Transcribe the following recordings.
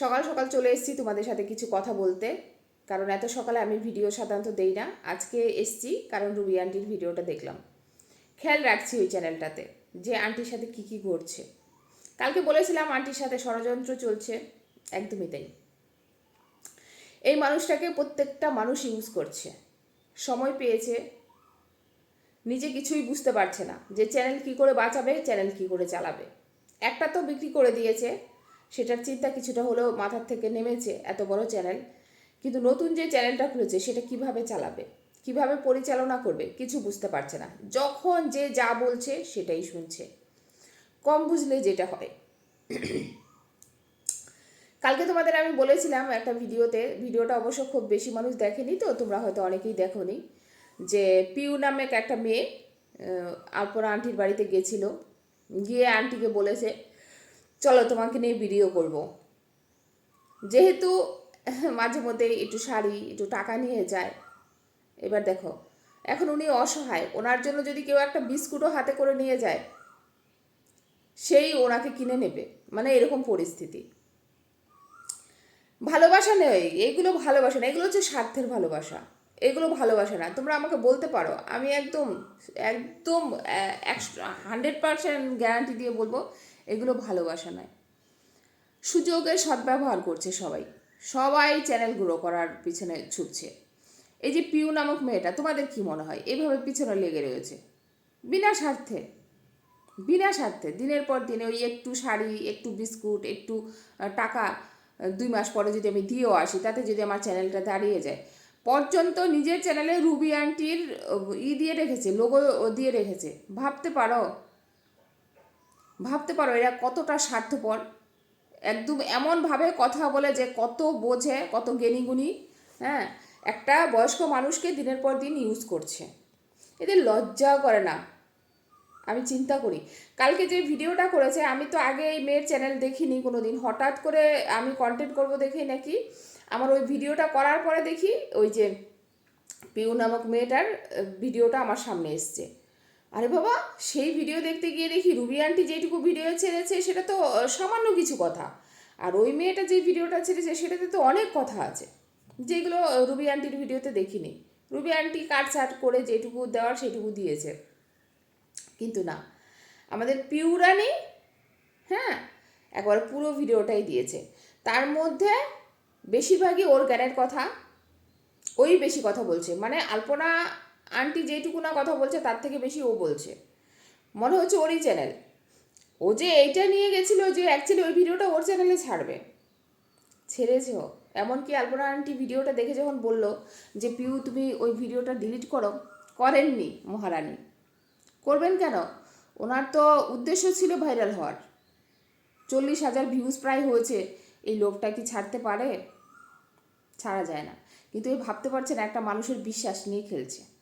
সকাল সকাল চলে এসেছি তোমাদের সাথে কিছু কথা বলতে। কারণ এত সকালে আমি ভিডিও সাধারণত দেই না। আজকে এসছি কারণ রুবি আন্টির ভিডিওটা দেখলাম। খেয়াল রাখছি ওই চ্যানেলটাতে যে আন্টির সাথে কি কি ঘটছে। কালকে বলেছিলাম আন্টির সাথে ষড়যন্ত্র চলছে। একদমই তাই। এই মানুষটাকে প্রত্যেকটা মানুষ ইউজ করছে। সময় পেয়েছে। নিজে কিছুই বুঝতে পারছে না যে চ্যানেল কি করে বাঁচাবে, চ্যানেল কি করে চালাবে। একটা তো বিক্রি করে দিয়েছে। সেটার চিন্তা কিছুটা হলেও মাথার থেকে নেমেছে এত বড় চ্যানেল। কিন্তু নতুন যে চ্যানেলটা খুলেছে, সেটা কীভাবে চালাবে? কীভাবে পরিচালনা করবে? কিছু বুঝতে পারছে না। যখন যে যা বলছে, সেটাই শুনছে। কম বুঝলে যেটা হয়। কালকে তোমাদের আমি বলেছিলাম একটা ভিডিওতে, ভিডিওটা অবশ্য খুব বেশি মানুষ দেখেনি তো, তোমরা হয়তো অনেকেই দেখোনি, যে পিউ নামে একটা মেয়ে আলপনা আন্টির বাড়িতে গেছিল। গিয়ে আন্টিকে বলেছে চলো তোমাকে নিয়ে ভিডিও করব। যেহেতু মাঝে মধ্যে একটু শাড়ি, একটু টাকা নিয়ে যায়। এবার দেখো, এখন উনি অসহায়, ওনার জন্য যদি কেউ একটা বিস্কুটও হাতে করে নিয়ে যায়, সেই ওনাকে কিনে নেবে। মানে এরকম পরিস্থিতি। ভালোবাসা নেই, এগুলো ভালোবাসা না এগুলো হচ্ছে স্বার্থের ভালোবাসা। এগুলো ভালোবাসা না, তোমরা আমাকে বলতে পারো, আমি একদম একদম হান্ড্রেড পার্সেন্ট গ্যারান্টি দিয়ে বলব এগুলো ভালোবাসা নয়। সুযোগের সদ্ব্যবহার করছে সবাই। সবাই চ্যানেল গ্রো করার পিছনে ছুটছে। এই যে পিউ নামক মেয়েটা, তোমাদের কি মনে হয়? এভাবে পিছনে লেগে রয়েছে। বিনা স্বার্থে। বিনা স্বার্থে। দিনের পর দিনে ওই একটু শাড়ি, একটু বিস্কুট, একটু টাকা দুই মাস পরে যদি আমি দিয়েও আসি, তাতে যদি আমার চ্যানেলটা দাঁড়িয়ে যায়, পর্যন্ত নিজের চ্যানেলে রুবি আন্টির ই দিয়ে রেখেছে লোগো দিয়ে রেখেছে। ভাবতে পারো? ভাবতে পারো এরা কতটা স্বার্থপর। একদম এমনভাবে কথা বলে যে কত বোঝে, কত জ্ঞানীগুণী হ্যাঁ? একটা বয়স্ক মানুষকে দিনের পর দিন ইউজ করছে। এদের লজ্জা করে না। আমি চিন্তা করি। কালকে যে ভিডিওটা করেছে, আমি তো আগে এই মেয়ের চ্যানেল দেখিনি কোনো দিন হঠাৎ করে আমি কন্টেন্ট করব দেখেই নাকি আমার ওই ভিডিওটা করার পরে দেখি ওই যে পিউ নামক মেয়েটার ভিডিওটা আমার সামনে এসছে। আরে বাবা, সেই ভিডিও দেখতে গিয়ে দেখি রুবি আন্টি যেটুকু ভিডিও ছেড়েছে, সেটা তো সামান্য কিছু কথা। আর ওই মেয়েটা যে ভিডিওটা ছেড়েছে, সেটাতে তো অনেক কথা আছে। যেগুলো রুবি আন্টির ভিডিওতে দেখিনি। রুবি আন্টি কাট কাটছাট করে যেটুকু দেওয়ার, সেটুকু দিয়েছে। কিন্তু না, আমাদের পিউরানি হ্যাঁ একবার পুরো ভিডিওটাই দিয়েছে। তার মধ্যে বেশিরভাগই ওর জ্ঞানের কথা, ওই বেশি কথা বলছে। মানে আলপনা আন্টি যেটুকু না কথা বলছে, তার থেকে বেশি ও বলছে। মনে হচ্ছে ওরই চ্যানেল ও যে এইটা নিয়ে গেছিল যে অ্যাকচুয়ালি ওই ভিডিওটা ওর চ্যানেলে ছাড়বে। ছেড়েছেও এমনকি আলপনা আন্টি ভিডিওটা দেখে যখন বলল যে, পিউ, তুমি ওই ভিডিওটা ডিলিট করো, করেননি মহারানী। করবেন কেন? ওনার তো উদ্দেশ্য ছিল ভাইরাল হওয়ার। চল্লিশ হাজার ভিউজ প্রায় হয়েছে। এই লোকটা কি ছাড়তে পারে? ছাড়া যায় না। কিন্তু এই ভাবতে পারছেন একটা মানুষের বিশ্বাস নিয়ে খেলছে।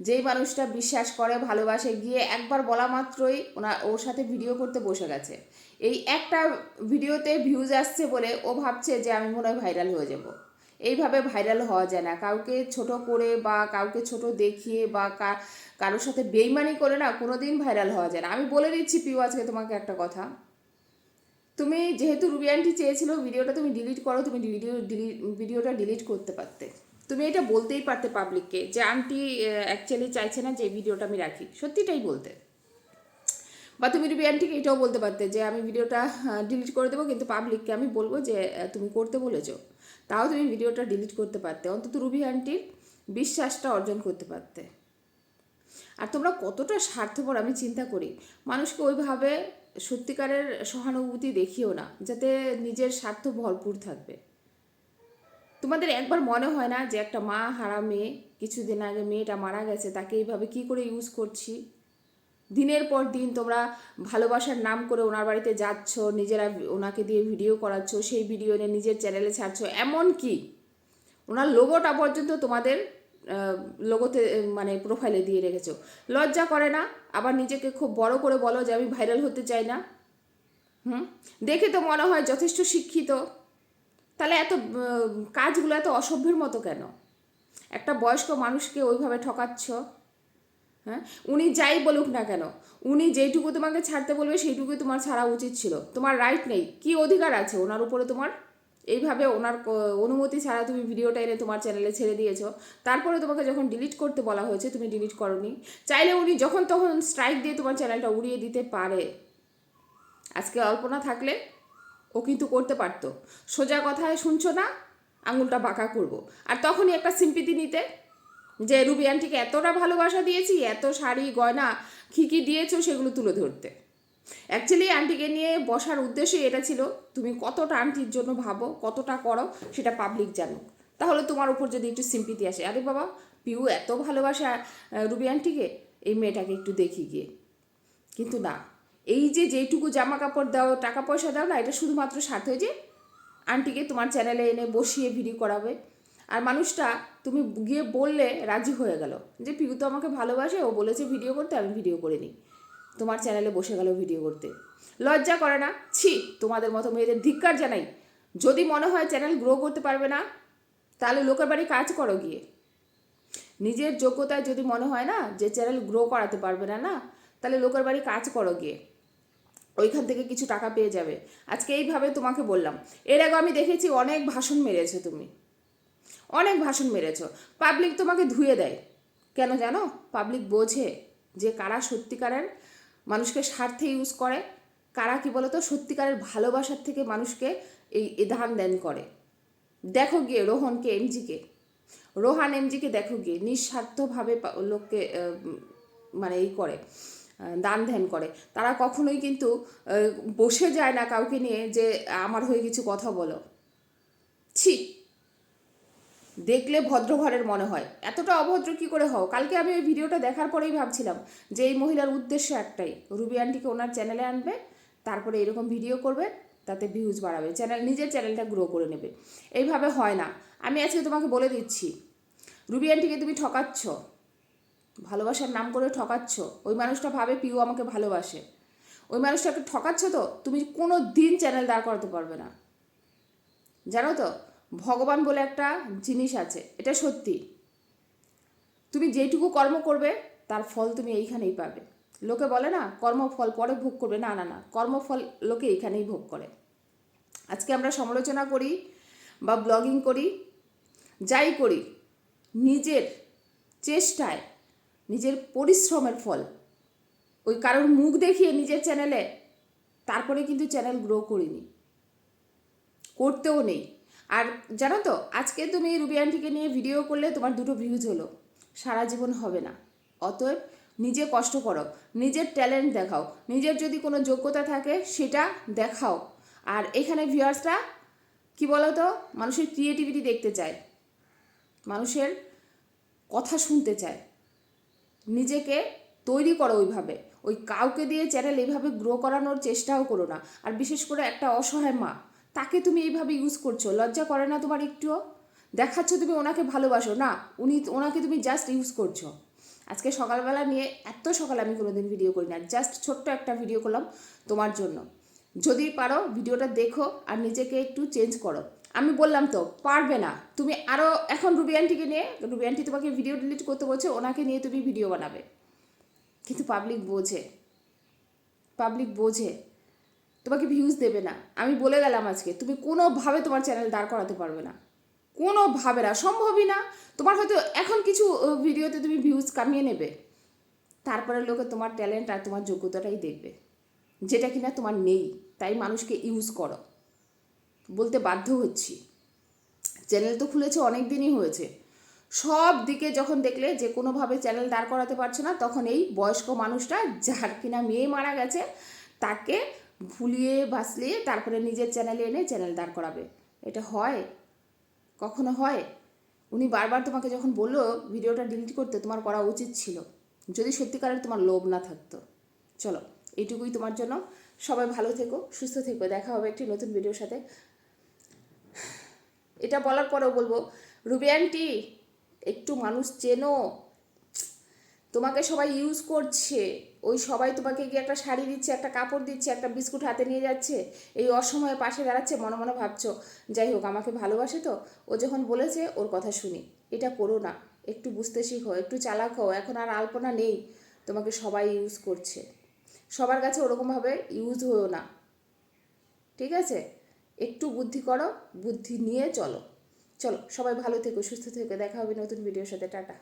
যেই মানুষটা বিশ্বাস করে, ভালোবাসে, গিয়ে একবার বলা মাত্রই ওনা, ওর সাথে ভিডিও করতে বসে গেছে। এই একটা ভিডিওতে ভিউজ আসছে বলে ও ভাবছে যে আমি মনে হয় ভাইরাল হয়ে যাব। এইভাবে ভাইরাল হওয়া যায় না। কাউকে ছোট করে বা কাউকে ছোট দেখিয়ে বা কারোর সাথে বেইমানি করে না কোনোদিন ভাইরাল হওয়া যায় না। আমি বলে দিচ্ছি পিউ, আজকে তোমাকে একটা কথা। তুমি যেহেতু রুবি আন্টি চেয়েছিল ভিডিওটা তুমি ডিলিট করো, তুমি ভিডিও ভিডিওটা ডিলিট করতে পারতে। তুমি এটা বলতেই পারতে পাবলিককে যে আন্টি অ্যাকচুয়ালি চাইছে না যে ভিডিওটা আমি রাখি। সত্যিটাই বলতে। বা তুমি রুবি আন্টিকে এটাও বলতে পারতে যে আমি ভিডিওটা ডিলিট করে দেবো, কিন্তু পাবলিককে আমি বলব যে তুমি করতে বলেছ। তাও তুমি ভিডিওটা ডিলিট করতে পারতে। অন্তত রুবি আন্টির বিশ্বাসটা অর্জন করতে পারতে। আর তোমরা কতটা স্বার্থপর, আমি চিন্তা করি। মানুষকে ওইভাবে সত্যিকারের সহানুভূতি দেখিও না, যাতে নিজের স্বার্থ ভরপুর থাকবে। তোমাদের একবার মনে হয় না যে একটা মা হারা মেয়ে, কিছুদিন আগে মেয়েটা মারা গেছে, তাকে এইভাবে কি করে ইউজ করছি? দিনের পর দিন তোমরা ভালোবাসার নাম করে ওনার বাড়িতে যাচ্ছ, নিজেরা ওনাকে দিয়ে ভিডিও করাচ্ছ, সেই ভিডিও নিয়ে নিজের চ্যানেলে ছাড়ছো এমন কি ওনার লোগোটা পর্যন্ত তোমাদের লোগোতে মানে প্রোফাইলে দিয়ে রেখেছো। লজ্জা করে না? আবার নিজেকে খুব বড় করে বলো যে আমি ভাইরাল হতে চাই না? হুম? দেখে তো মনে হয় যথেষ্ট শিক্ষিত। তাহলে এত কাজগুলো এত অসভ্যের মতো কেন? একটা বয়স্ক মানুষকে ওইভাবে ঠকাচ্ছ? হ্যাঁ? উনি যাই বলুক না কেন, উনি যেইটুকু তোমাকে ছাড়তে বলবে সেইটুকুই তোমার ছাড়া উচিত ছিল। তোমার রাইট নেই। কি অধিকার আছে ওনার উপরে তোমার? এইভাবে ওনার অনুমতি ছাড়া তুমি ভিডিওটা এনে তোমার চ্যানেলে ছেড়ে দিয়েছ। তারপরে তোমাকে যখন ডিলিট করতে বলা হয়েছে, তুমি ডিলিট করনি। চাইলে উনি যখন তখন স্ট্রাইক দিয়ে তোমার চ্যানেলটা উড়িয়ে দিতে পারে। আজকে অল্পনা থাকলে ও কিন্তু করতে পারতো। সোজা কথায় শুনছো না? আঙুলটা বাঁকা করব। আর তখনই একটা সিম্পিতি নিতে, যে রুবি আন্টিকে এতটা ভালোবাসা দিয়েছি, এত শাড়ি, গয়না, কী কী দিয়েছ সেগুলো তুলে ধরতে। অ্যাকচুয়ালি আন্টিকে নিয়ে বসার উদ্দেশ্যই এটা ছিল, তুমি কতটা আন্টির জন্য ভাবো, কতটা করো, সেটা পাবলিক জানুক। তাহলে তোমার উপর যদি একটু সিম্পিতি আসে, আরে বাবা, পিউ এত ভালোবাসা রুবি আন্টিকে, এই মেয়েটাকে একটু দেখি গিয়ে। কিন্তু না এই যে যেইটুকু জামা কাপড় দাও টাকা পয়সা দাও না, এটা শুধুমাত্র স্বার্থ যে আন্টিকে তোমার চ্যানেলে এনে বসিয়ে ভিডিও করাবে। আর মানুষটা, তুমি গিয়ে বললে রাজি হয়ে গেল যে, পিউ তো আমাকে ভালোবাসে, ও বলেছে ভিডিও করতে, আমি ভিডিও করে নিই তোমার চ্যানেলে বসে গেল ভিডিও করতে। লজ্জা করে না? ছি, তোমাদের মতো মেয়েদের ধিক্কার জানাই। যদি মনে হয় চ্যানেল গ্রো করতে পারবে না, তাহলে লোকের বাড়ি কাজ করো গিয়ে। নিজের যোগ্যতায় যদি মনে হয় না যে চ্যানেল গ্রো করাতে পারবে না না, তাহলে লোকের বাড়ি কাজ করো গিয়ে। ওইখান থেকে কিছু টাকা পেয়ে যাবে। আজকে এইভাবে তোমাকে বললাম। এর আগে আমি দেখেছি অনেক ভাষণ মেরেছো তুমি। অনেক ভাষণ মেরেছো। পাবলিক তোমাকে ধুয়ে দেয়। কেন জানো? পাবলিক বোঝে যে কারা সত্যিকারের মানুষকে স্বার্থে ইউজ করে, কারা কি বলতো? সত্যিকারের ভালোবাসার থেকে মানুষকে এই ধান দেন করে। দেখো গিয়ে রোহনকে, এমজিকে। রোহান, এমজিকে দেখো গিয়ে নিঃস্বার্থভাবে লোককে মানে এই করে। দান ধ্যান করে। তারা কখনোই কিন্তু বসে যায় না কাউকে নিয়ে যে, আমার হয়ে কিছু কথা বলো। ছি। দেখলে ভদ্র ঘরের মনে হয়। এতটা অভদ্র কি করে হও? কালকে আমি ওই ভিডিওটা দেখার পরেই ভাবছিলাম যে, এই মহিলার উদ্দেশ্য একটাই। রুবি আন্টিকে ওনার চ্যানেলে আনবে, তারপরে এরকম ভিডিও করবে, তাতে ভিউজ বাড়াবে। চ্যানেল নিজের চ্যানেলটা গ্রো করে নেবে। এইভাবে হয় না। আমি আজকে তোমাকে বলে দিচ্ছি, রুবি আন্টিকে তুমি ঠকাচ্ছ। ভালোবাসার নাম করে ঠকাচ্ছ, ওই মানুষটা ভাবে পিউ আমাকে ভালোবাসে। ওই মানুষটাকে ঠকাচ্ছ তো, তুমি কোনো দিন চ্যানেল দাঁড় করাতে পারবে না। জানো তো, ভগবান বলে একটা জিনিস আছে, এটা সত্যি। তুমি যেটুকু কর্ম করবে, তার ফল তুমি এইখানেই পাবে। লোকে বলে না, কর্মফল পরে ভোগ করবে, না না না, কর্মফল লোকে এইখানেই ভোগ করে। আজকে আমরা সমালোচনা করি বা ব্লগিং করি, যাই করি, নিজের চেষ্টায় নিজের পরিশ্রমের ফল। ওই কারোর মুখ দেখিয়ে নিজের চ্যানেলে তারপরে কিন্তু চ্যানেল গ্রো করিনি। করতেও নেই। আর জানো তো, আজকে তুমি রুবি আন্টিকে নিয়ে ভিডিও করলে তোমার দুটো ভিউজ হলো। সারা জীবন হবে না। অতএব নিজে কষ্ট করো, নিজের ট্যালেন্ট দেখাও, নিজের যদি কোনো যোগ্যতা থাকে সেটা দেখাও। আর এখানে ভিউয়ার্সরা কি বলো তো মানুষের ক্রিয়েটিভিটি দেখতে চায়। মানুষের কথা শুনতে চায়। নিজেকে তৈরি করো ওইভাবে। ওই কাউকে দিয়ে চ্যানেল এইভাবে গ্রো করানোর চেষ্টাও করো না। আর বিশেষ করে একটা অসহায় মা, তাকে তুমি এইভাবে ইউজ করছ, লজ্জা করে না তোমার একটুও? দেখাচ্ছ তুমি ওনাকে ভালোবাসো, না, উনি, ওনাকে তুমি জাস্ট ইউজ করছ। আজকে সকালবেলা নিয়ে এত সকালে আমি কোনোদিন ভিডিও করি না জাস্ট ছোট্ট একটা ভিডিও করলাম তোমার জন্য। যদি পারো ভিডিওটা দেখো আর নিজেকে একটু চেঞ্জ করো। আমি বললাম তো, পারবে না। তুমি আরও এখন রুবি আন্টিকে নিয়ে রুবি আন্টি তোমাকে ভিডিও ডিলিট করতে বলছে, ওনাকে নিয়ে তুমি ভিডিও বানাবে। কিন্তু পাবলিক বোঝে। পাবলিক বোঝে। তোমাকে ভিউজ দেবে না। আমি বলে গেলাম আজকে, তুমি কোনোভাবে তোমার চ্যানেল দাঁড় করাতে পারবে না। কোনোভাবে না, সম্ভবই না। তোমার হয়তো এখন কিছু ভিডিওতে তুমি ভিউজ কামিয়ে নেবে। তারপরে লোকে তোমার ট্যালেন্ট আর তোমার যোগ্যতাটাই দেখবে। যেটা কিনা তোমার নেই, তাই মানুষকে ইউজ করো। বলতে বাধ্য হচ্ছি। চ্যানেল তো খুলেছে, অনেক দিনই হয়েছে। সব দিকে যখন দেখলে যে কোনোভাবে চ্যানেল দাঁড় করাতে পারছে না, তখন এই বয়স্ক মানুষটা যার কিনা মেয়ে মারা গেছে, তাকে ভুলিয়ে ভাসলিয়ে তারপরে নিজের চ্যানেলে এনে চ্যানেল দাঁড় করাবে। এটা হয়? কখনো হয়? উনি বারবার তোমাকে যখন বলল ভিডিওটা ডিলিট করতে তোমার করা উচিত ছিল। যদি সত্যিকারের তোমার লোভ না থাকতো। চলো, এইটুকুই তোমার জন্য। সবাই ভালো থেকো, সুস্থ থেকো। দেখা হবে একটি নতুন ভিডিওর সাথে। এটা বলার পরেও বলব, রুবি আন্টি, একটু মানুষ চেনো। তোমাকে সবাই ইউজ করছে। ওই সবাই তোমাকে গিয়ে একটা শাড়ি দিচ্ছে, একটা কাপড় দিচ্ছে, একটা বিস্কুট হাতে নিয়ে যাচ্ছে। এই অসময়ে পাশে দাঁড়াচ্ছে, মনে মনে ভাবছ, যাই হোক, আমাকে ভালোবাসে তো? ও যখন বলেছে, ওর কথা শুনি। এটা করো না, একটু বুঝতে শিখো, একটু চালাক হও, এখন আর আলপনা নেই। তোমাকে সবাই ইউজ করছে। সবার কাছে ওরকমভাবে ইউজ হয়েও না। ঠিক আছে? একটু বুদ্ধি করো, বুদ্ধি নিয়ে চলো। চলো, সবাই ভালো থেকো, সুস্থ থেকো। দেখা হবে নতুন ভিডিওর সাথে। টাটা।